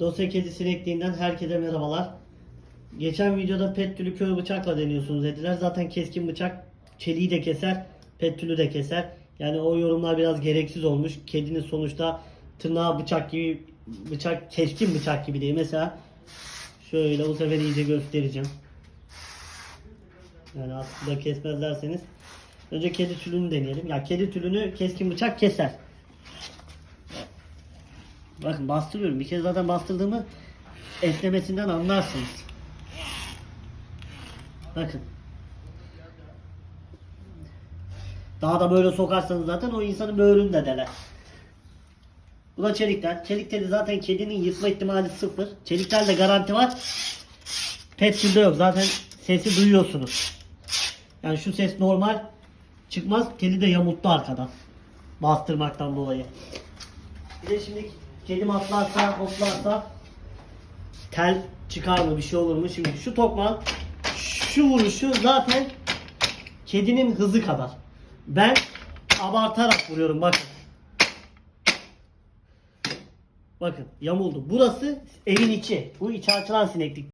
Dosya Kedi Sinekliğinden herkese merhabalar. Geçen videoda pet tülü kör bıçakla deniyorsunuz dediler. Zaten keskin bıçak çeliği de keser, pet tülü de keser. Yani o yorumlar biraz gereksiz olmuş. Kedinin sonuçta tırnağı bıçak gibi, bıçak keskin bıçak gibi değil. Mesela şöyle bu sefer iyice göstereceğim. Yani aslında kesmezlerseniz. Önce kedi tülünü deneyelim. Ya kedi tülünü keskin bıçak keser. Bakın bastırıyorum. Bir kez zaten bastırdığımı esnemesinden anlarsınız. Bakın. Daha da böyle sokarsanız zaten o insanın böğrünü de deler. Bu da çelikler. Çelik teli zaten kedinin yırtma ihtimali sıfır. Çeliklerde garanti var. Pet tülde yok. Zaten sesi duyuyorsunuz. Yani şu ses normal çıkmaz. Teli de yamulttu arkadan. Bastırmaktan dolayı. Bir de şimdi kedim atlarsa hoplarsa tel çıkar mı bir şey olur mu? Şimdi şu tokmağın şu vuruşu zaten kedinin hızı kadar. Ben abartarak vuruyorum bakın. Bakın yamuldu. Burası evin içi. Bu içi açılan sineklik.